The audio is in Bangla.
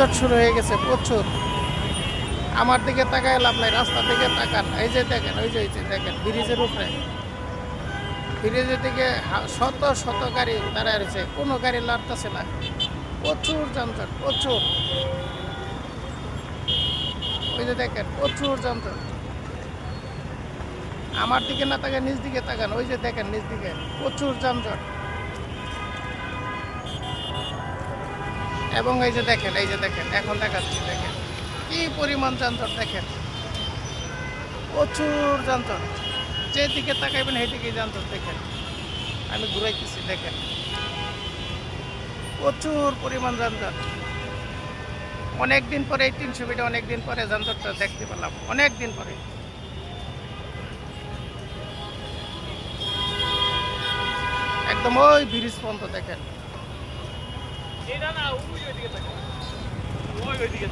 যানজট শুরু হয়ে গেছে প্রচুর। আমার দিকে তাকায় লাভ নাই, রাস্তা দিকে তাকান। এই যে দেখেন, ওই যে, এই যে দেখেন, ব্রিজের উপরে। ব্রিজের দিকে শত শত গাড়ি দাঁড়ায় রয়েছে, কোনো গাড়ি লড়তেছে না। প্রচুর যানজট, প্রচুর। ওই যে দেখেন, প্রচুর যানজট। আমার দিকে না তাকান নিজ দিকে তাকান। ওই যে দেখেন, নিজ দিকে, প্রচুর যানজট। এবং এই যে দেখেন, এই যে দেখেন, এখন দেখাচ্ছি, দেখেন। কি পরিমাণ যানজট, দেখেন। প্রচুর যানজট। যেদিকে তাকাইবেন সেইদিকে যানজট, দেখেন। আমি ঘুরাইতেছি, দেখেন। প্রচুর পরিমাণ যানজট। অনেক দিন পরে এই মিটার অনেক দিন পরে যানজটটা দেখতে পেলাম। অনেক দিন পরে। একদম ওই ব্রিজ পর্যন্ত, দেখেন। ওইদিকে